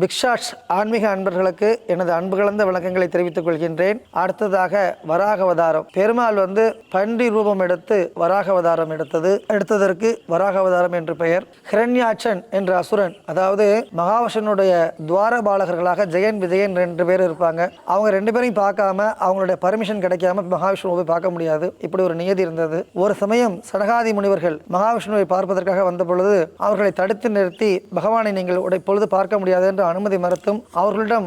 பிக்ஷாட்ஸ் ஆன்மீக அன்பர்களுக்கு எனது அன்பு கலந்த வணக்கங்களை தெரிவித்துக் கொள்கின்றேன். அடுத்ததாக வராகவதாரம். பெருமாள் வந்து பன்றி ரூபம் எடுத்து வராகவதாரம் எடுத்தது. எடுத்ததற்கு வராகவதாரம் என்று பெயர். ஹிரண்யாட்சன் என்ற அசுரன் அதாவது மகாவசனுடைய துவார பாலகர்களாக ஜெயன் விஜயன் ரெண்டு பேர் இருப்பாங்க. அவங்க ரெண்டு பேரையும் பார்க்காம அவங்களுடைய பர்மிஷன் கிடைக்காம மகாவிஷ்ணுவை போய் பார்க்க முடியாது. இப்படி ஒரு நியதி இருந்தது. ஒரு சமயம் சடகாதி முனிவர்கள் மகாவிஷ்ணுவை பார்ப்பதற்காக வந்த பொழுது அவர்களை தடுத்து நிறுத்தி பகவானை நீங்கள் உடைய பொழுது பார்க்க முடியாது என்று அனுமதி மறுத்தும் அவர்களிடம்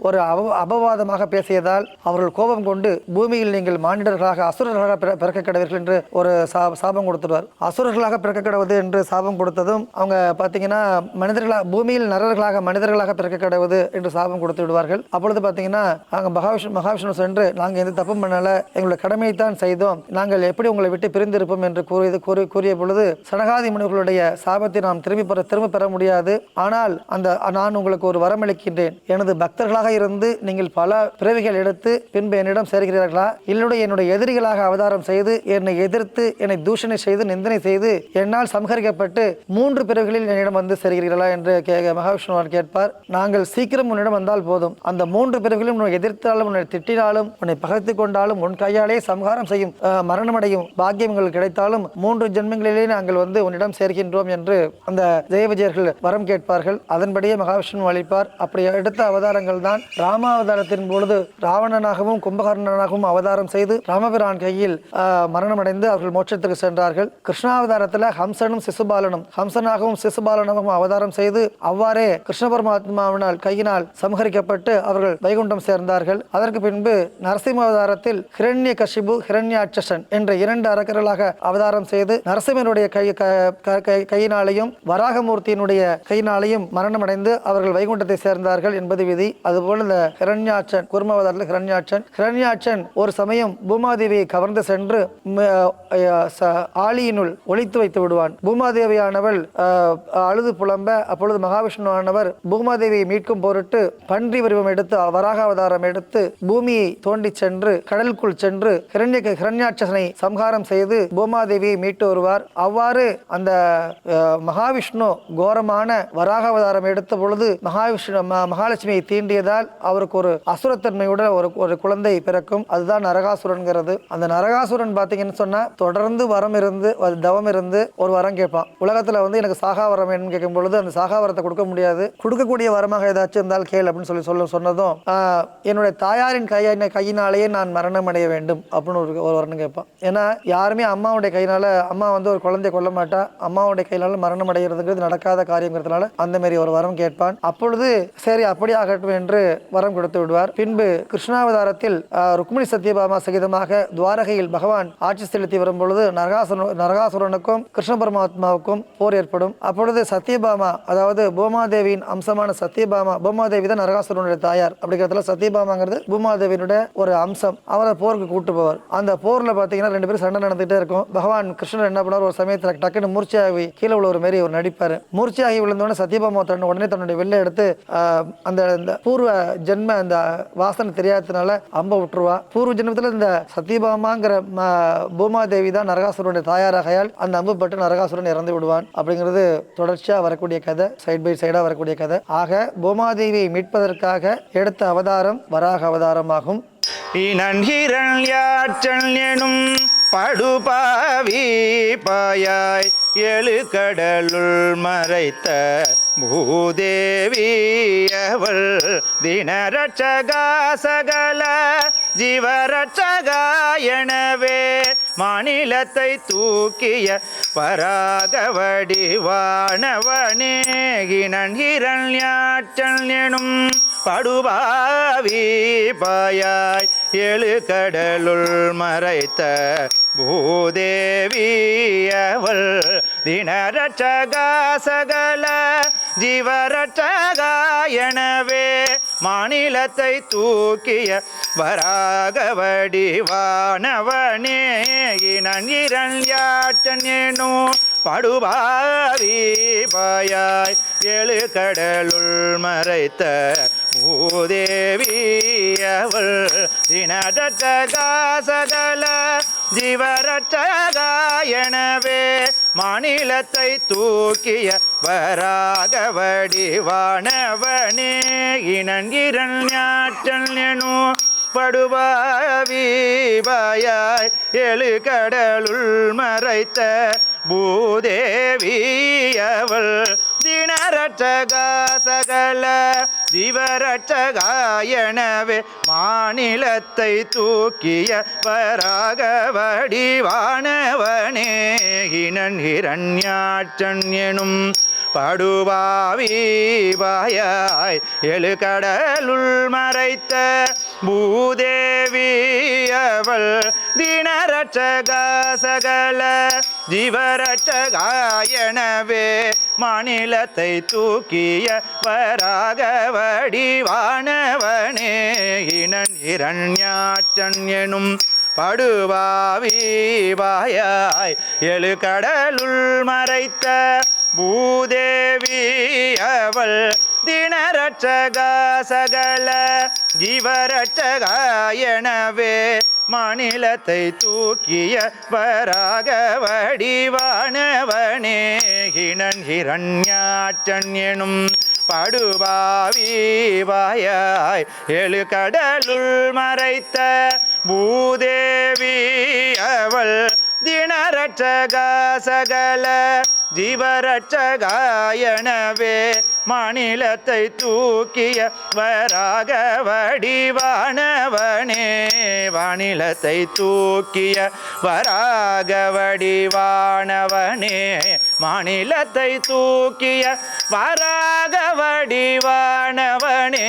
ஒரு அப அபவாதமாக பேசியதால் அவர்கள் கோபம் கொண்டு பூமியில் நீங்கள் மானிடர்களாக அசுரர்களாக பிற- பிறக்க கிடவீர்கள் என்று ஒரு சா சாபம் கொடுத்துருவார் அசுரர்களாக பிறக்க கிடவது என்று சாபம் கொடுத்ததும் அவங்க பார்த்தீங்கன்னா மனிதர்களாக பூமியில் நரர்களாக மனிதர்களாக பிறக்க கிடவது என்று சாபம் கொடுத்து விடுவார்கள் அப்பொழுது பார்த்தீங்கன்னா அங்கே மகாவிஷ்ணு மகாவிஷ்ணு சென்று நாங்கள் எந்த தப்பும் பண்ணல எங்களுடைய கடமையை தான் செய்தோம். நாங்கள் எப்படி உங்களை விட்டு பிரிந்திருப்போம்? என்று கூறியது கூறி கூறிய பொழுது சனகாதி முனிவர்களுடைய சாபத்தை நாம் திரும்பி பெற திரும்ப பெற முடியாது. ஆனால் அந்த நான் உங்களுக்கு ஒரு வரமளிக்கின்றேன். எனது பக்தர்களாக இருந்து நீங்கள் பல பிறவிகள் எடுத்து பின்பு என்னிடம் சேர்கிறீர்களா? இல்லுடைய என்னுடைய எதிரிகளாக அவதாரம் செய்து என்னை எதிர்த்து என்னை தூஷணை செய்து நிந்தனை செய்து என்னால் சம்ஹரிக்கப்பட்டு மூன்று பிறவிகளில் என்னிடம் வந்து சேர்கிறீர்களா என்று கே மகாவிஷ்ணுவான் கேட்பார். நாங்கள் சீக்கிரம் உன்னிடம் வந்தால் போதும். அந்த மூன்று பிறவிகளும் உன்னை எதிர்த்தாலும் உன்னை திட்டினாலும் உன்னை பகைத்து கொண்டாலும் உன் கையாலே சம்ஹாரம் செய்யும் மரணமடையும் பாக்கியம் உங்களுக்கு கிடைத்தாலும் மூன்று ஜென்மங்களிலே நாங்கள் வந்து உன்னிடம் சேர்க்கின்றோம் என்று அந்த ஜெய விஜயர்கள் வரம் கேட்பார்கள். அதன்படியே மகாவிஷ்ணு அளிப்பார் அப்படி எடுத்த அவதாரங்கள் தான் ராமாவதாரத்தின் பொழுது ராவணனாகவும் கும்பகர்ணனாகவும் அவதாரம் செய்து ராமபிரான் கையில் மரணமடைந்து அவர்கள் மோட்சத்துக்கு சென்றார்கள். கிருஷ்ணாவதாரத்தில் ஹம்சனும் சிசுபாலனும் ஹம்சனாகவும் சிசுபாலனாகவும் அவதாரம் செய்து அவ்வாறே கிருஷ்ண பரமாத்மாவினால் கையினால் சமகரிக்கப்பட்டு அவர்கள் வைகுண்டம் சேர்ந்தார்கள். அதற்கு பின்பு நரசிம்ம அவதாரத்தில் ஹிரண்ய கஷிபு ஹிரண்யாட்சசன் என்ற இரண்டு அரக்கர்களாக அவதாரம் செய்து நரசிம்மனுடைய கை- கையினாலையும் வராகமூர்த்தியினுடைய கையினாலையும் மரணமடைந்து அவர்கள் வைகுண்டத்தை சேர்ந்தார்கள் என்பது விதி. அதுபோல இந்த ஹிரண்யாட்சன் குருமாவதாரத்தில் ஹிரண்யாட்சன். ஹிரண்யாட்சன் ஒரு சமயம் பூமாதேவியை கவர்ந்து சென்று ஆலியினுள் ஒழித்து ஆழியினுள் வைத்து விடுவான். பூமாதேவியானவள் அழுது புலம்ப அப்பொழுது மகாவிஷ்ணுவானவர் பூமாதேவியை மீட்கும் பொருட்டு பன்றி வடிவம் எடுத்து வராக அவதாரம் எடுத்து பூமியை தோண்டி சென்று கடலுக்குள் சென்று ஹிரண்ய ஹிரண்யாட்சசனை சம்ஹாரம் செய்து பூமாதேவியை மீட்டு வருவார். அவ்வாறு அந்த மகாவிஷ்ணு கோரமான வராக அவதாரம் எடுத்த பொழுது மகாவிஷ்ணு ம- மகாலட்சுமியை தீண்டியதால் அவருக்கு ஒரு அசுரத்தன்மையுடன் ஒரு ஒரு குழந்தை பிறக்கும். அதுதான் நரகாசுரன்கிறது. அந்த நரகாசுரன் பார்த்தீங்கன்னு சொன்னா தொடர்ந்து வரம் இருந்து தவம் இருந்து ஒரு வரம் கேட்பான். உலகத்துல வந்து எனக்கு சாகா வரம் வேணும்னு கேட்கும் பொழுது அந்த சாகா வரத்தை கொடுக்க முடியாது. கொடுக்கக்கூடிய வரமாக ஏதாச்சும் இருந்தால் கேள் அப்படின்னு சொல்லி சொல்ல சொன்னதும் என்னுடைய தாயாரின் கையின கையினாலேயே நான் மரணம் அடைய வேண்டும் அப்படின்னு ஒரு ஒரு வரணும் கேட்பான். ஏன்னா யாருமே அம்மாவுடைய கையினால அம்மா வந்து ஒரு குழந்தைய கொல்ல மாட்டா. அம்மாவுடைய கையினால மரணம் அடைகிறதுங்கிறது நடக்காத காரியங்கிறதுனால அந்த மாதிரி ஒரு வரம் கேட்பான். அப்பொழுது சரி அப்படி ஆகட்டும் என்று வரம் கொடுத்து விடுவார். பின்பு கிருஷ்ணாவதாரத்தில் ருக்மிணி சத்யபாமா சகிதமாக துவாரகையில் பகவான் ஆட்சி செலுத்தி வரும் பொழுது நரகாசுர நரகாசுரனுக்கும் கிருஷ்ண பரமாத்மாவுக்கும் போர் ஏற்படும். அப்பொழுது சத்யபாமா அதாவது பூமாதேவியின் அம்சமான சத்யபாமா பூமாதேவி தான் நரகாசுரனுடைய தாயார் அப்படிங்கிறதுல சத்யபாமாங்கிறது பூமாதேவியினுடைய ஒரு அம்சம். அவரை போருக்கு கூட்டு போவார். அந்த போர்ல பாத்தீங்கன்னா ரெண்டு பேரும் சண்டை நடந்துட்டே இருக்கும். பகவான் கிருஷ்ணன் என்ன பண்ணுவார்? ஒரு சமயத்தில் டக்குன்னு மூர்ச்சியாகி கீழே உள்ள ஒரு மாரி ஒரு நடிப்பார். மூர்ச்சியாகி விழுந்தோடனே சத்யபாமா தன்னை உடனே தன்னுடைய வெள்ளை எடுத்து அந்த இந்த பூர்வ ஜென்ம அந்த வாசனை தெரியாததுனால அம்ப விட்டுருவா. பூர்வ ஜென்மத்தில் இந்த சத்யபாமாங்கிற பூமாதேவி தான் நரகாசுரனுடைய தாயாராகையால் அந்த அம்பு பட்டு நரகாசுரன் இறந்து விடுவான் அப்படிங்கிறது தொடர்ச்சியாக வரக்கூடிய கதை சைட் பை சைடாக வரக்கூடிய கதை. ஆக பூமாதேவியை மீட்பதற்காக எடுத்த அவதாரம் வராக அவதாரமாகும். இனன்கிரண்யாற்றல் எனும் படுபாவி பாயாய் எழு கடலுள் மறைத்த பூதேவி அவள் தினரட்சகா சகல ஜீவரட்சகா எனவே மாநிலத்தை தூக்கிய பராக வடிவானவனே இனன்கிரண்யாற்றல் எனும் படுபாவி பாயாய் எழு கடலுள் மறைத்த பூதேவியவள் தினரட்சகா சகல ஜீவரட்சகா எனவே மாநிலத்தை தூக்கிய வராக வடிவானவனே இனன் இரண்யாற்றன் எனும் படுபாவி பாயாய் எழு கடலுள் மறைத்த பூதேவி அவள் தினடற்ற காசகல ஜீவரட்சகாயனவே மாநிலத்தை தூக்கிய வராக வடிவானவனே இனன் இரண்யாற்றல் எனும் படுபாவிபாயாய் எழு கடலுள் மறைத்த பூதேவி அவள் தினரட்சகா சகல சிவரட்சகாயனவே மாநிலத்தை தூக்கிய வராக வடிவானவனே இனன் இரண்யாற்றன் எனும் படுபாவிபாயாய் எழு கடலுள் மறைத்த பூதேவி அவள் தினரட்சகா சகல ஜீவரட்சகாயனவே மாநிலத்தை தூக்கிய வராக வடிவானவனே இனன் இரண்யாற்றன் எனும் படுவாவிபாயாய் எழு கடலுள் மறைத்த பூதேவி அவள் தினரட்சகா சகல ஜீவரட்சகா எனவே மாநிலத்தை தூக்கிய வராக வடிவானவனே. ஹிணன் ஹிரண்யாற்றன் எனும் படுபாவிவாயாய் எழு கடலுள் மறைத்த பூதேவி அவள் தினரட்சகா சகல ஜீவரட்சகாயணவே மாநிலத்தை தூக்கிய வராக வடிவானவனே வானிலத்தை தூக்கிய வராக வடிவானவனே மாநிலத்தை தூக்கிய வராக வடிவானவனே.